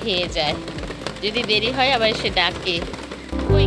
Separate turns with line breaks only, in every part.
খেয়ে যায়। যদি দেরি হয় আবার সে ডাকে। ওই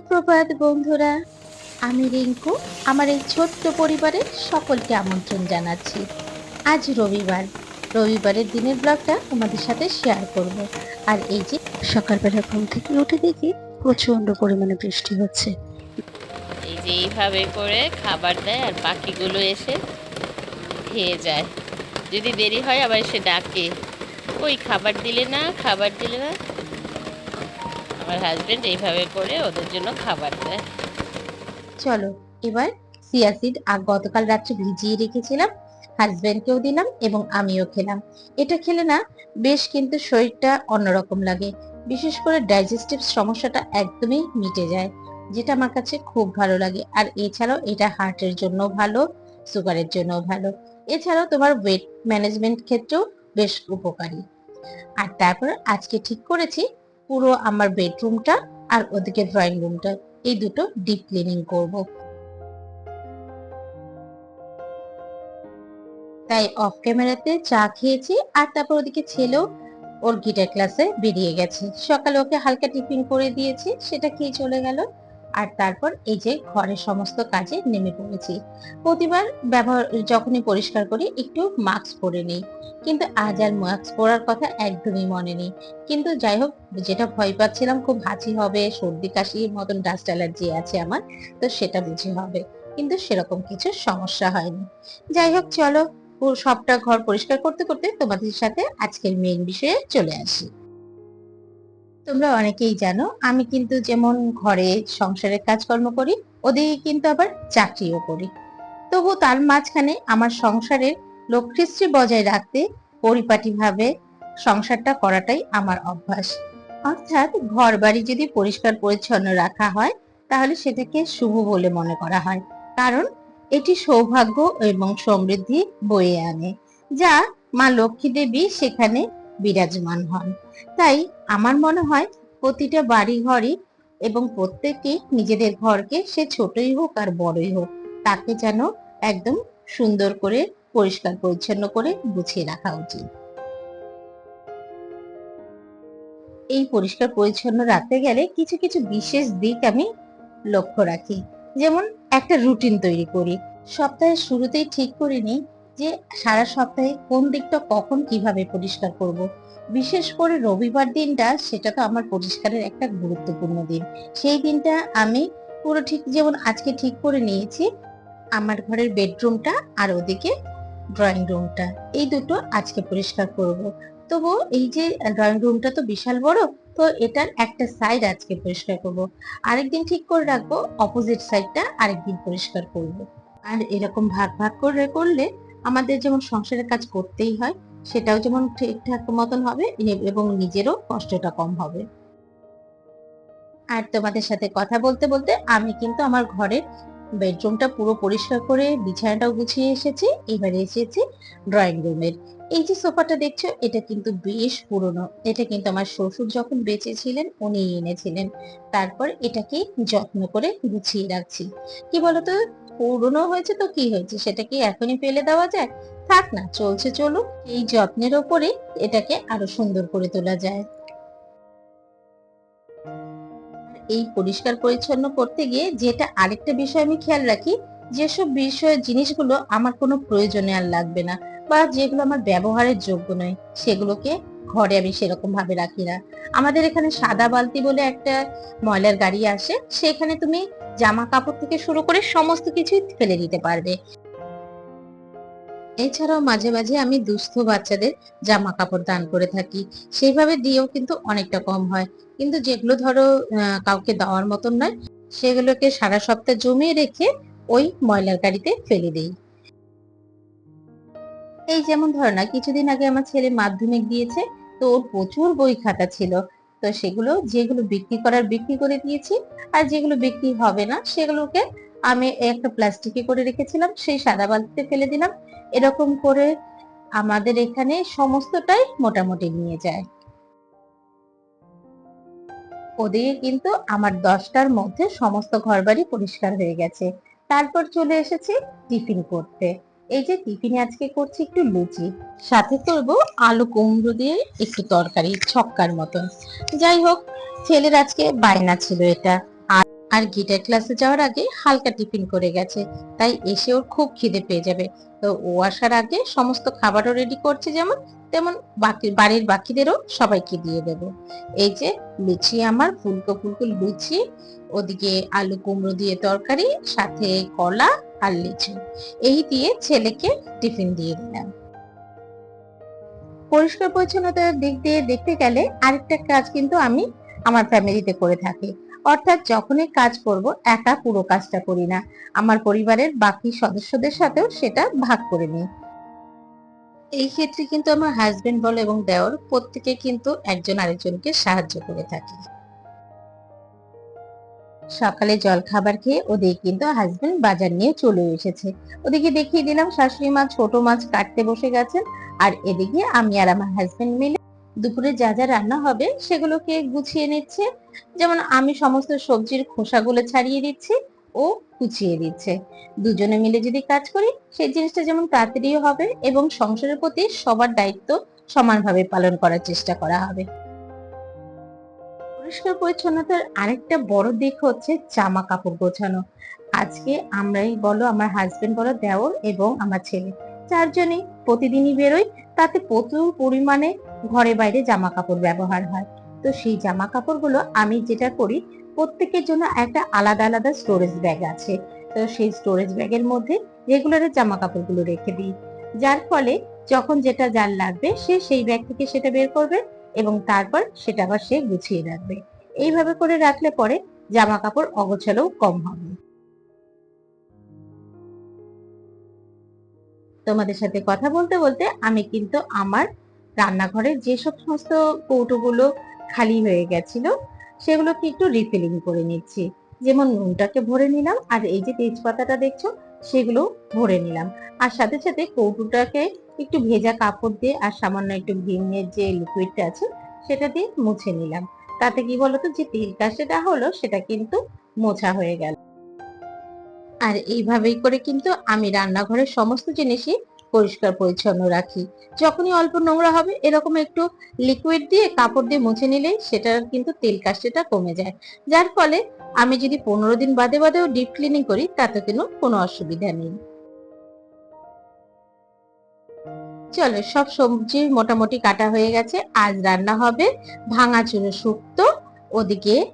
সুপ্রভাত, বন্ধুরা। আমি রিঙ্কু, আমার এই ছোট্ট পরিবারের সকলকে আমন্ত্রণ জানাচ্ছি। আজ রবিবার। রবিবারের দিনের ব্লগটা তোমাদের সাথে শেয়ার করব। আর এই যে সকালবেলা ঘুম থেকে উঠে দেখি প্রচণ্ড পরিমাণে বৃষ্টি হচ্ছে।
এই যে এইভাবে করে খাবার দেয় আর পাখিগুলো এসে খেয়ে যায়। যদি দেরি হয় আবার এসে ডাকে, ওই খাবার দিলে না, খাবার দিলে না। আমার হাজবেন্ড এইভাবে করে ওদের জন্য খাবার দেয়।
চলো, এবার সিয়াসিড আর গতকাল রাত্রে ভিজিয়ে রেখেছিলাম হাজবেন্ডকেও দিলাম এবং আমিও খেলাম। এটা খেলে না বেশ কিন্তু শরীরটা অন্যরকম লাগে। বিশেষ করে ডাইজেস্টিভ সমস্যাটা একদমই মিটে যায়, যেটা আমার কাছে খুব ভালো লাগে। আর এছাড়াও এটা হার্টের জন্য ভালো, সুগারের জন্য ভালো। এছাড়াও তোমার ওয়েট ম্যানেজমেন্ট ক্ষেত্রেও বেশ উপকারী। আর তারপর আজকে ঠিক করেছি পুরো আমার বেডরুমটা আর ওদিকে ড্রয়িং রুমটা এই দুটো ডিপ ক্লিনিং করব। তাই অফ ক্যামেরাতে চা খেয়েছি আর তারপর ওদিকে ছেলেও ওর গিটার ক্লাসে বেরিয়ে গেছে। সকালে ওকে হালকা টিফিন করে দিয়েছি, সেটা খেয়ে চলে গেল। আর তারপর এই যে ঘরের সমস্ত কাজে নেমে পড়েছি। প্রতিবার ব্যবহার, যখনই পরিষ্কার করি, একটু মাস্ক পরে নিই। কিন্তু আজ আর মাস্ক পরার কথা একদমই মনে নেই। কিন্তু যাই হোক, যেটা ভয় পাচ্ছিলাম, খুব হাঁচি হবে, সর্দি কাশির মতন ডাস্ট অ্যালার্জি আছে আমার, তো সেটা বুঝি হবে। কিন্তু সেরকম কিছু সমস্যা হয়নি। যাই হোক, চলো সবটা ঘর পরিষ্কার করতে করতে তোমাদের সাথে আজকের মেইন বিষয়ে চলে আসি। তোমরা অনেকেই জানো, আমি কিন্তু যেমন ঘরে সংসারের কাজকর্ম করি, ওদিকে কিন্তু আবার চাকরিও করি। তবু তার মাঝখানে আমার সংসারের লক্ষ্মীশ্রী বজায় রাখতে পরিপাটিভাবে সংসারটা করাটাই আমার অভ্যাস। অর্থাৎ ঘর বাড়ি যদি পরিষ্কার পরিচ্ছন্ন রাখা হয়, তাহলে সেটাকে শুভ বলে মনে করা হয়। কারণ এটি সৌভাগ্য এবং সমৃদ্ধি বয়ে আনে, যা মা লক্ষ্মী দেবী সেখানে বিরাজমান হন। তাই আমার মনে হয় প্রতিটা বাড়ি ঘরই এবং প্রত্যেকে নিজেদের ঘরকে সে ছোটই হোক আর বড়ই হোক, তাকে যেন একদম সুন্দর করে, পরিষ্কার, পরিচ্ছন্ন করে গুছিয়ে রাখা উচিত। এই পরিষ্কার, পরিচ্ছন্ন রাখতে গেলে কিছু কিছু বিশেষ দিক আমি লক্ষ্য রাখি। যেমন একটা রুটিন তৈরি করি। সপ্তাহের শুরুতেই ঠিক করে নিই যে সারা সপ্তাহে কোন দিকটা কখন কীভাবে পরিষ্কার করব। বিশেষ করে রবিবার দিনটা সেটা তো আমার পরিষ্কারের একটা গুরুত্বপূর্ণ দিন সেই দিনটা আমি পুরো ঠিক যেমন আজকে ঠিক করে নিয়েছি, আমার ঘরের বেডরুমটা আর ওদিকে ড্রয়িং রুমটা এই দুটো আজকে পরিষ্কার করব। তবু এই যে ড্রয়িং রুমটা তো বিশাল বড়, তো এটার একটা সাইড আজকে পরিষ্কার করব আরেকদিন ঠিক করে রাখব অপোজিট সাইডটা আরেকদিন পরিষ্কার করব আর এরকম ভাগ ভাগ করে করলে আমাদের যেমন সংসারের কাজ করতেই হয়, সেটাও যেমন ঠিকঠাক মতন হবে এবং নিজেরও কষ্টটা কম হবে। আর তোমাদের সাথে কথা বলতে বলতে আমি কিন্তু আমার ঘরের বেডরুমটা পুরো পরিষ্কার করে বিছানাটাও গুছিয়ে এসেছি, এবারে এসেছি ড্রয়িং রুমের। এই যে সোফাটা দেখছ, এটা কিন্তু বেশ পুরনো। এটা কিন্তু আমার শ্বশুর যখন বেঁচে ছিলেন উনি এনেছিলেন। তারপর এটাকে যত্ন করে গুছিয়ে রাখছি। কি বলতো? পুরনো হয়েছে তো কি হয়েছে? সেটা কি এখনই ফেলে দেওয়া যায়? থাক না, চলছে চলুক। এই যত্নের ওপরে এটাকে আরও সুন্দর করে তোলা যায়। এই পরিষ্কার পরিচ্ছন্ন করতে গিয়ে যেটা আরেকটা বিষয় আমি খেয়াল রাখি, যেসব বিষয় জিনিসগুলো আমার কোনো প্রয়োজনে আর লাগবে না বা যেগুলো আমার ব্যবহারের যোগ্য নয়, সেগুলোকে ঘরে আমি সেরকম ভাবে রাখি না। আমাদের এখানে সাদা বালতি বলে একটা ময়লার গাড়ি আসে, সেখানে তুমি জামা কাপড় থেকে শুরু করে সমস্ত কিছুই ফেলে দিতে পারবে। এছাড়াও মাঝে মাঝে আমি দুস্থ বাচ্চাদের জামা কাপড় দান করে থাকি। সেইভাবে দিয়েও কিন্তু অনেকটা কম হয়। কিন্তু যেগুলো ধরো কাউকে দেওয়ার মতন নয়, সেগুলোকে সারা সপ্তাহ জমিয়ে রেখে ওই ময়লার গাড়িতে ফেলে দিই। এই যেমন ধরো না, কিছুদিন আগে আমার ছেলে মাধ্যমিক দিয়েছে তো প্রচুর বই খাতা ছিল। তো সেগুলো, যেগুলো বিক্রি করার বিক্রি করে দিয়েছি আর যেগুলো বিক্রি হবে না, সেগুলোকে আমি একটা প্লাস্টিকে করে রেখেছিলাম, সেই সাদা বালতিতে ফেলে দিলাম। এরকম করে আমাদের এখানে সমস্তটাই মোটামুটি নিয়ে যায়। ওদিকে কিন্তু আমার দশটার মধ্যে সমস্ত ঘরবাড়ি পরিষ্কার হয়ে গেছে। তারপর চলে এসেছি টিফিন করতে। এই যে টিফিনে আজকে করছি একটু লুচি, সাথে করব আলু কুমড়ো দিয়ে একটু তরকারি, ছক্কার মতন। যাই হোক, ছেলের আজকে বায়না ছিল এটা। আর গিটার ক্লাসে যাওয়ার আগে হালকা টিফিন করে গেছে। তাই এসে ওর খুব খিদে পেয়ে যাবে। তো ও আসার আগে সমস্ত খাবারও রেডি করছে যেমন, তেমন বাকি, বাড়ির বাকিদেরও সবাইকে দিয়ে দেব। এই যে লুচি আমার, ফুলকো ফুলকো লুচি, ওদিকে আলু কুমড়ো দিয়ে তরকারি, সাথে কলা আর লিচু। এই দিয়ে ছেলেকে টিফিন দিয়ে দিলাম। পরিষ্কার পরিচ্ছন্নতার দিক দিয়ে দেখতে গেলে আরেকটা কাজ কিন্তু আমি আমার ফ্যামিলিতে করে থাকি। অর্থাৎ যখনই কাজ করব, একা পুরো কাজটা করি না। আমার পরিবারের বাকি সদস্যদের সাথেও সেটা ভাগ করে নিই। এই ক্ষেত্রে কিন্তু আমার হাজবেন্ড বলো এবং দেওর প্রত্যেকে কিন্তু একজন আরেকজনকে সাহায্য করে থাকি। সকালে জল খাবার খেয়ে ওদিকে কিন্তু হাজবেন্ড বাজার নিয়ে চলে এসেছে। ওদিকে দেখিয়ে দিলাম, শাশুড়ি মা, ছোট মাছ কাটতে বসে গেছেন। আর এদিকে আমি আর আমার হাজবেন্ড মিলে দুপুরে যা যা রান্না হবে সেগুলোকে গুছিয়ে নিচ্ছে। যেমন আমি সমস্ত সবজির খোসাগুলো ছাড়িয়ে দিচ্ছি, ও কুচিয়ে দিচ্ছে। দুজনে মিলে যদি কাজ করি, সেই জিনিসটা যেমন তাড়াতাড়িও হবে এবং সংসারের প্রতি সবার দায়িত্ব সমানভাবে পালন করার চেষ্টা করা হবে। পরিষ্কার পরিচ্ছন্নতার আরেকটা বড় দিক হচ্ছে জামা কাপড় গোছানো। আজকে আমরাই বলো, আমার হাজবেন্ড বলো, দেওর এবং আমার ছেলে। চারজনই প্রতিদিনই বেরোই, তাতে প্রচুর পরিমাণে ঘরে বাইরে জামা কাপড় ব্যবহার হয়। তো সেই জামা কাপড়গুলো আমি যেটা করি, প্রত্যেকের জন্য একটা আলাদা আলাদা স্টোরেজ ব্যাগ আছে। তো সেই স্টোরেজ ব্যাগের মধ্যে রেগুলারের জামা কাপড়গুলো রেখে দিই। যার ফলে যখন যেটা যার লাগবে, সে সেই ব্যাগ থেকে সেটা বের করবে। এবং তারপর সেটা আবার সে গুছিয়ে রাখবে। এইভাবে করে রাখলে পরে জামা কাপড় অগোছালোও কম হবে। তোমাদের সাথে কথা বলতে বলতে আমি কিন্তু আমার রান্নাঘরের যেসব সমস্ত কৌটোগুলো খালি হয়ে গেছিল, সেগুলোকে একটু রিফিলিং করে নিচ্ছি। যেমন নুনটাকে ভরে নিলাম, আর এই যে তেজপাতাটা দেখছ সেগুলো ভরে নিলাম। আর সাথে সাথে কৌটোটাকে একটু ভেজা কাপড় দিয়ে আর সামান্য একটু ভিমের যে লিকুইডটা আছে, সেটা দিয়ে মুছে নিলাম। তাতে কি বলতো, যে তেল কাশিটা হলো, সেটা কিন্তু মোছা হয়ে গেল। আর এইভাবেই করে কিন্তু আমি রান্নাঘরের সমস্ত জিনিসই পরিষ্কার পরিচ্ছন্ন রাখি। যখনই অল্প নোংরা হবে, এরকম একটু লিকুইড দিয়ে কাপড় দিয়ে মুছে নিলেই সেটার কিন্তু তেল কাশিটা কমে যায়। যার ফলে আমি যদি পনেরো দিন বাদে বাদেও ডিপ ক্লিনিং করি, তাতে কিন্তু কোনো অসুবিধা নেই। চলো, সব সবজি মোটামুটি কাটা হয়ে গেছে। আজ রান্না হবে ভাঙা চুনো শুক্তো, ওদিকে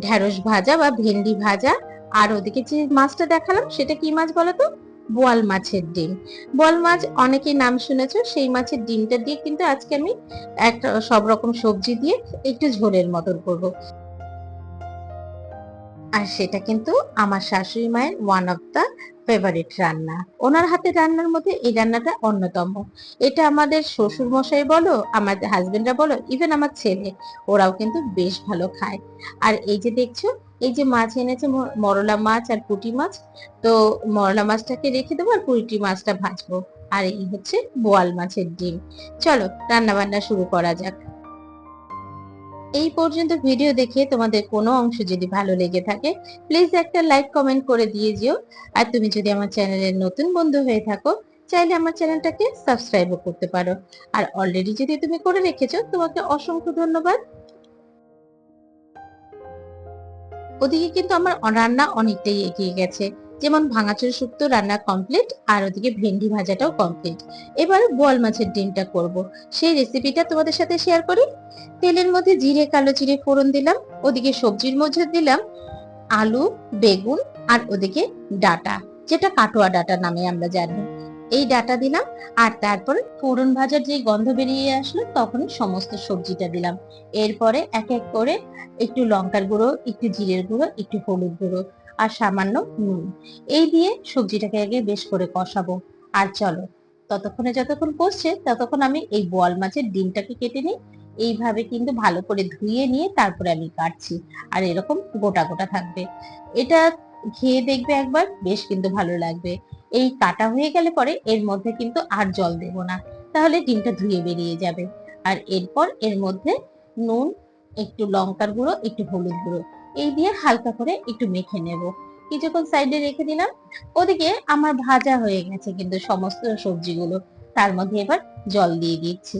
ঢেঁড়স ভাজা বা ভেন্ডি ভাজা, আর ওদিকে যে মাছটা দেখালাম, সেটা কি মাছ বলো তো? বোয়াল মাছের ডিম। বোয়াল মাছ অনেকেই নাম শুনেছো, সেই মাছের ডিমটা দিয়ে কিন্তু আজকে আমি একটা সব রকম সবজি দিয়ে একটু ঝোলের মতন করব। আর সেটা কিন্তু আমার শাশুড়ি মায়ের ওয়ান অফ দা ফেভারিট রান্না। ওনার হাতের রান্নার মধ্যে এই রান্নাটা অন্যতম। এটা আমাদের শ্বশুর মশাই বলো আমাদের হাজবেন্ডরা বলো ইভেন আমার ছেলে, ওরাও কিন্তু বেশ ভালো খায়। আর এই যে দেখছ, এই যে মাছ এনেছে মরলা মাছ আর পুঁটি মাছ, তো মরলা মাছটাকে রেখে দেবো আর পুঁটি মাছটা ভাজবো। আর এই হচ্ছে বোয়াল মাছের ডিম। চলো রান্না বান্না শুরু করা যাক। এই পর্যন্ত ভিডিও দেখে তোমাদের কোনো অংশ যদি ভালো লেগে থাকে প্লিজ একটা লাইক কমেন্ট করে দিয়ে যেও। আর তুমি যদি আমার চ্যানেলের নতুন বন্ধু হয়ে থাকো, চাইলে আমার চ্যানেলটাকে সাবস্ক্রাইবও করতে পারো। আর অলরেডি যদি তুমি করে রেখেছো, তোমাকে অসংখ্য ধন্যবাদ। ওদিকে কিন্তু আমার রান্না অনেকটাই এগিয়ে গেছে। যেমন ভাঙাচুর শুক্তো রান্না কমপ্লিট আর ওদিকে ভেন্ডি ভাজাটাও কমপ্লিট এবার বোয়াল মাছের ডিমটা করব। সেই রেসিপিটা তোমাদের সাথে শেয়ার করি। তেলের মধ্যে জিরে, কালো জিরে ফোড়ন দিলাম। ওদিকে সবজির মধ্যে দিলাম আলু, বেগুন, আর ওদিকে ডাটা, যেটা কাটোয়া ডাটা নামে আমরা জানি। এই ডাটা দিলাম, আর তারপরে ফোড়ন ভাজার যে গন্ধ বেরিয়ে আসলো, তখনই সমস্ত সবজিটা দিলাম। এরপরে এক এক করে একটু লঙ্কার গুঁড়ো, একটু জিরের গুঁড়ো, একটু হলুদ গুঁড়ো। আর সামান্য নুন। এই দিয়ে সবজিটাকে আগে বেশ করে কষাবো। আর চলো, ততক্ষণে যতক্ষণ কষছে ততক্ষণ আমি এই বোয়াল মাছের ডিমটাকে কেটে নিই। এইভাবে কিন্তু ভালো করে ধুয়ে নিয়ে তারপরে আমি কাটছি। আর এরকম গোটা গোটা থাকবে। এটা খেয়ে দেখবে একবার, বেশ কিন্তু ভালো লাগবে। এই কাটা হয়ে গেলে পরে এর মধ্যে কিন্তু আর জল দেব না। তাহলে ডিমটা ধুয়ে বেরিয়ে যাবে। আর এরপর এর মধ্যে নুন, একটু লঙ্কার গুঁড়ো, একটু হলুদ গুঁড়ো। এই দিয়ে হালকা করে একটু মেখে নেব। কিছুক্ষণ সাইডে রেখে দিলাম। ওদিকে আমার ভাজা হয়ে গেছে কিন্তু সমস্ত সবজিগুলো। তার মধ্যে এবার জল দিয়ে দিচ্ছি।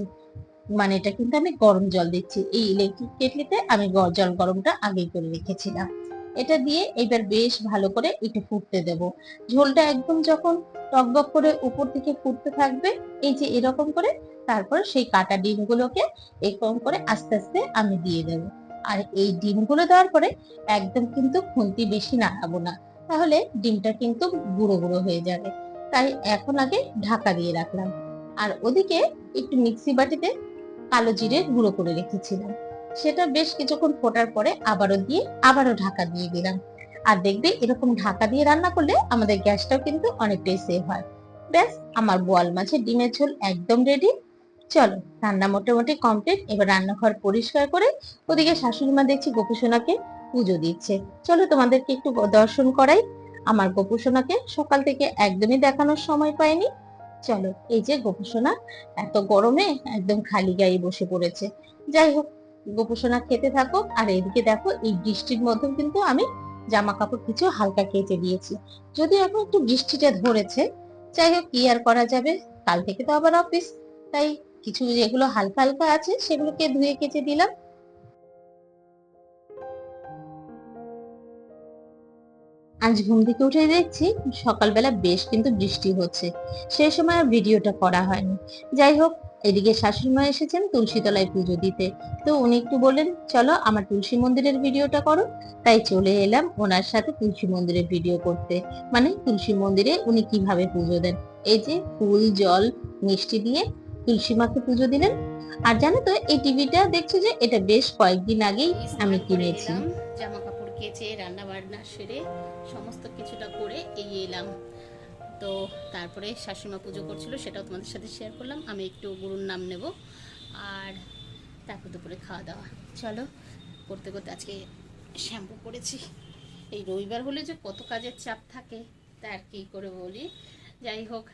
মানে এটা কিন্তু আমি গরম জল দিচ্ছি। এই ইলেকট্রিক কেটলিতে আমি জল গরমটা আগেই করে রেখেছিলাম। এটা দিয়ে এবার বেশ ভালো করে একটু ফুটতে দেব। ঝোলটা একদম যখন টকবক করে উপর থেকে ফুটতে থাকবে, এই যে এরকম করে তারপর সেই কাটা ডিমগুলোকে এরকম করে আস্তে আস্তে আমি দিয়ে দেব। আর এই ডিমগুলো দেওয়ার পরে একদম কিন্তু খুন্তি বেশি নাড়াবো না। তাহলে ডিমটা কিন্তু গুঁড়ো গুঁড়ো হয়ে যাবে। তাই এখন আগে ঢাকা দিয়ে রাখলাম। আর ওদিকে একটু মিক্সি বাটিতে কালো জিরে গুঁড়ো করে রেখেছিলাম। সেটা বেশ কিছুক্ষণ ফোটার পরে আবারও দিয়ে আবারও ঢাকা দিয়ে দিলাম। আর দেখবে এরকম ঢাকা দিয়ে রান্না করলে আমাদের গ্যাসটাও কিন্তু অনেকটাই সেভ হয়। ব্যাস, আমার বোয়াল মাছের ডিমের ঝোল একদম রেডি চলো, রান্না মোটামুটি কমপ্লিট এবার রান্নাঘর পরিষ্কার করে ওদিকে শাশুড়ি মা দেখছি গোপুসোনাকে পুজো দিচ্ছে। চলো তোমাদেরকে একটু দর্শন করাই। আমার গোপুসোনাকে সকাল থেকে একদমই দেখানোর সময় পাইনি। চলো, এই যে গোপুসোনা, এত গরমে একদম খালি গায়ে বসে পড়েছে। যাই হোক, গোপুসোনা খেতে থাকো আর এদিকে দেখো, এই বৃষ্টির মধ্যেও কিন্তু আমি জামা কাপড় কিছু হালকা কেচে দিয়েছি। যদিও এখন একটু বৃষ্টিটা ধরেছে। যাই হোক, কি আর করা যাবে? কাল থেকে তো আবার অফিস তাই কিছু যেগুলো হালকা হালকা আছে সেগুলোকে ধুয়ে কেচে দিলাম। আজ ঘুম থেকে উঠে দেখছি সকালবেলা বেশ কিন্তু বৃষ্টি হচ্ছে। সেই সময় আর ভিডিওটা করা হয়নি। যাই হোক, এদিকে শাশুড়ি মা এসেছেন তুলসীতলায় পুজো দিতে। তো উনি একটু বললেন, চলো আমার তুলসী মন্দিরের ভিডিওটা করো। তাই চলে এলাম ওনার সাথে তুলসী মন্দিরের ভিডিও করতে। মানে তুলসী মন্দিরে উনি কীভাবে পুজো দেন? এই যে ফুল, জল, মিষ্টি দিয়ে তুলসী মাকে পুজো দিলেন। আর জানো তো, এই টিভিটা দেখছ যে, এটা বেশ কয়েকদিন আগেই আমি কিনেছি।
জামা কাপড় কেচে রান্না বান্না সেরে সমস্ত কিছুটা করে এই এলাম। তো তারপরে শাশুড়িমা পুজো করছিল, সেটাও তোমাদের সাথে শেয়ার করলাম। আমি একটু গুরুর নাম নেব। আর তারপর দুপুরে খাওয়া দাওয়া। চলো, করতে করতে আজকে শ্যাম্পু করেছি। এই রবিবার হলে যে কত কাজের চাপ থাকে, তা আর কি করে বলি? যাই হোক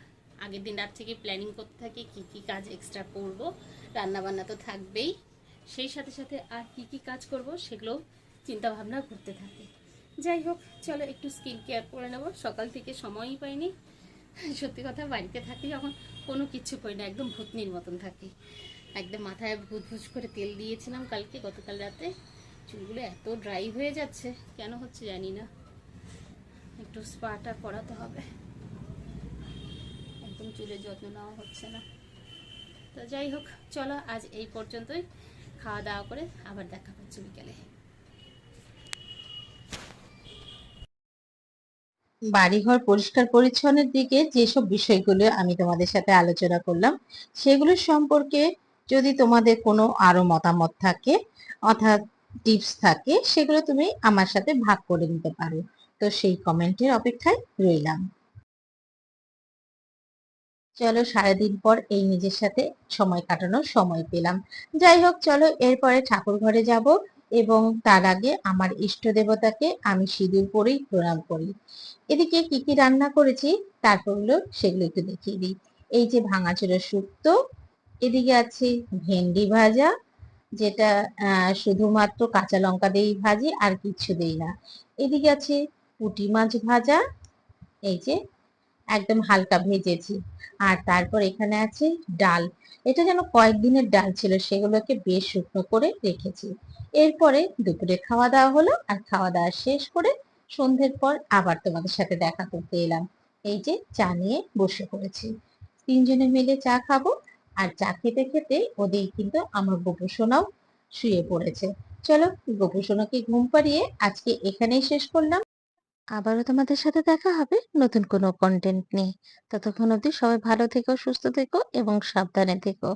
আগের দিন রাত থেকে প্ল্যানিং করতে থাকি, কি কি কাজ এক্সট্রা করব রান্না বান্না তো থাকবেই। সেই সাথে সাথে আর কি কি কাজ করব সেগুলো চিন্তা ভাবনা করতে থাকে। যাই হোক, চলো একটু স্কিন কেয়ার করে নেব। সকাল থেকে সময়ই পাইনি। সত্যি কথা, বাড়িতে থাকি যখন কোনো কিছু করি না, একদম ভূতনির মতন থাকি। একদম মাথায় ভূত ভুজ করে তেল দিয়েছিলাম কালকে, গতকাল রাতে। চুলগুলো এত ড্রাই হয়ে যাচ্ছে, কেন হচ্ছে জানি না। একটু স্পাটা করাতে হবে। একদম চুলের যত্ন নেওয়া হচ্ছে না। তো যাই হোক, চলো আজ এই পর্যন্তই। খাওয়া দাওয়া করে আবার দেখা হচ্ছে বিকেলে।
বাড়িঘর পরিষ্কার পরিচ্ছন্নের দিকে যেসব বিষয়গুলো আমি তোমাদের সাথে আলোচনা করলাম, সেগুলো সম্পর্কে যদি তোমাদের কোনো আরও মতামত থাকে, অর্থাৎ টিপস থাকে, সেগুলো তুমি আমার সাথে ভাগ করে নিতে পারো। তো সেই কমেন্টের অপেক্ষায় রইলাম। চলো সারাদিন পর এই নিজের সাথে সময় কাটানোর সময় পেলাম। যাই হোক, চলো এরপরে ঠাকুর ঘরে যাব এবং তার আগে আমার ইষ্ট দেবতাকে আমি সিঁদুর পরেই প্রণাম করি। এদিকে কি কি রান্না করেছি তারপরগুলো সেগুলো একটু দেখিয়ে দিই। এই যে ভাঙাচোরা শুক্তো, এদিকে আছে ভেন্ডি ভাজা, যেটা শুধুমাত্র কাঁচা লঙ্কা দিয়েই ভাজি, আর কিচ্ছু দেই না। এদিকে আছে পুঁটি মাছ ভাজা, এই যে একদম হালকা ভেজেছি। আর তারপর এখানে আছে ডাল। এটা যেন কয়েকদিনের ডাল ছিল, সেগুলোকে বেশ শুকনো করে রেখেছি। এরপরে দুপুরে খাওয়া দাওয়া হলো, আর খাওয়া দাওয়া শেষ করে সন্ধ্যের পর আবার তোমাদের সাথে দেখা করতে এলাম। এই যে চা নিয়ে বসে পড়েছি। তিনজনে মিলে চা খাব, আর চা খেতে খেতে ওদের কিন্তু আমার গোপু সোনাও শুয়ে পড়েছে। চলো গোপু সোনাকে ঘুম পাড়িয়ে আজকে এখানেই শেষ করলাম। আবারও তোমাদের সাথে দেখা হবে নতুন কোনো কন্টেন্ট নিয়ে। ততক্ষণ অবধি সবাই ভালো থেকো, সুস্থ থেকো এবং সাবধানে থেকো।